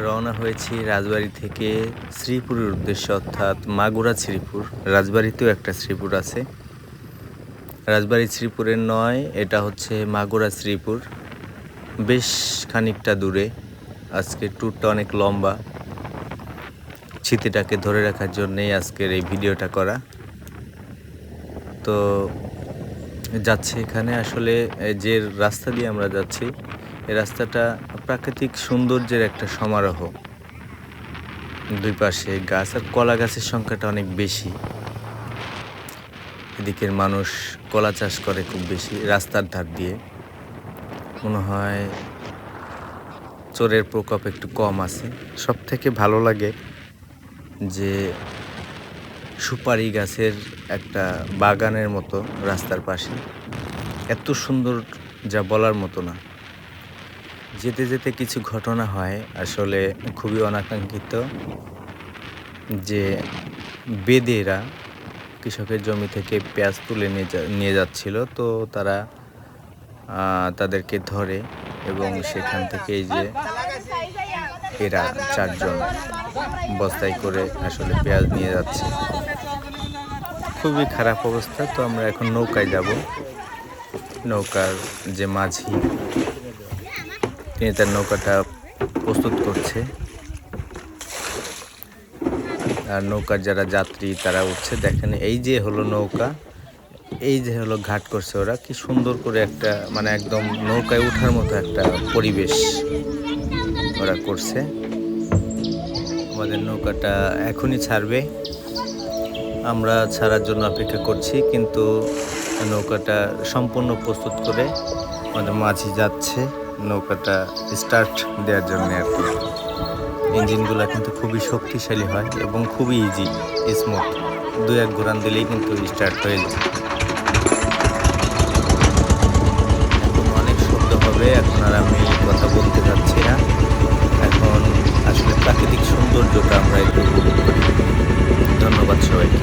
রওনা হয়েছি রাজবাড়ি থেকে শ্রীপুরের উদ্দেশ্যে, অর্থাৎ মাগুরা শ্রীপুর। রাজবাড়িতেও একটা শ্রীপুর আছে। রাজবাড়ি শ্রীপুরের নয়, এটা হচ্ছে মাগুরা শ্রীপুর। বেশ খানিকটা দূরে। আজকে ট্যুরটা অনেক লম্বা। স্মৃতিটাকে ধরে রাখার জন্যেই আজকের এই ভিডিওটা করা। তো যাচ্ছে এখানে। আসলে যে রাস্তা দিয়ে আমরা যাচ্ছি এই রাস্তাটা প্রাকৃতিক সৌন্দর্যের একটা সমারোহ। দুই পাশে গাছ আর কলা গাছের সংখ্যাটা অনেক বেশি। এদিকের মানুষ কলা চাষ করে খুব বেশি রাস্তার ধার দিয়ে। মনে হয় চোরের প্রকোপ একটু কম আছে। সব থেকে ভালো লাগে যে সুপারি গাছের একটা বাগানের মতো রাস্তার পাশে। এত সুন্দর যা বলার মতো না। যেতে যেতে কিছু ঘটনা হয় আসলে খুবই অনাকাঙ্ক্ষিত যে বেদেরা কৃষকের জমি থেকে পেঁয়াজ তুলে নিয়ে যাচ্ছিল। তো তারা তাদেরকে ধরে এবং সেখান থেকে এই যে এরা চারজন বস্তায় করে আসলে পেঁয়াজ নিয়ে যাচ্ছে। খুবই খারাপ অবস্থা। তো আমরা এখন নৌকায় যাব। নৌকার যে মাঝি তিনি তার নৌকাটা প্রস্তুত করছে। আর নৌকার যারা যাত্রী, তারা উঠছে। দেখেন, এই যে হলো নৌকা, এই যে হলো ঘাট করছে ওরা। কি সুন্দর করে একটা মানে একদম নৌকায় ওঠার মতো একটা পরিবেশ ওরা করছে। আমাদের নৌকাটা এখনই ছাড়বে। আমরা ছাড়ার জন্য অপেক্ষা করছি, কিন্তু নৌকাটা সম্পূর্ণ প্রস্তুত করে আমাদের মাঝি যাচ্ছে। নৌকাটা স্টার্ট দেওয়ার জন্য আর কি। ইঞ্জিনগুলো কিন্তু খুবই শক্তিশালী হয় এবং খুবই ইজি স্মুথ দু এক ঘোরান দিলেই কিন্তু স্টার্ট হয়ে যায়। এখন অনেক শব্দ হবে, এখন আর আমি কথা বলতে পারছি না। এখন আসলে প্রাকৃতিক সৌন্দর্যটা আমরা একটু উপভোগ করি ধন্যবাদ সবাইকে।